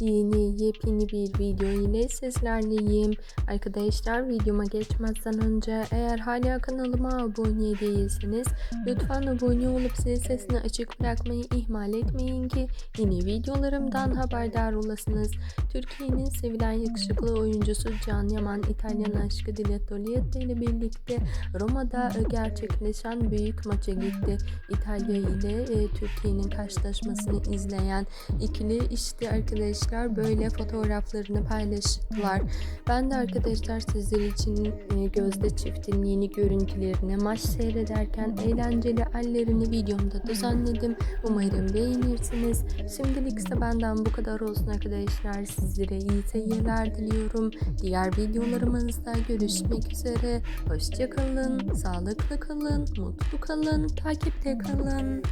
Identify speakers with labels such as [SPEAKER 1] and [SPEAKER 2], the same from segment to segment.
[SPEAKER 1] Yeni yepyeni bir video ile sizlerleyim. Arkadaşlar videoma geçmezden önce eğer hala kanalıma abone değilseniz lütfen abone olup zil sesini açık bırakmayı ihmal etmeyin ki yeni videolarımdan haberdar olasınız. Türkiye'nin sevilen yakışıklı oyuncusu Can Yaman İtalyan aşkı Dilettolietta ile birlikte Roma'da gerçekleşen büyük maça gitti. İtalya ile e, Türkiye'nin karşılaşmasını izleyen ikili işte arkadaşlar böyle fotoğraflarını paylaştılar. Ben de arkadaşlar sizler için e, Gözde çiftin yeni görüntülerini maç seyrederken eğlenceli hallerini videomda düzenledim. Umarım beğenirsiniz. Şimdilik ise benden bu kadar olsun arkadaşlar. Sizlere iyi seyirler diliyorum. Diğer videolarımızda görüşmek üzere. Hoşçakalın, sağlıklı kalın, mutlu kalın, takipte kalın.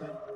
[SPEAKER 2] Thank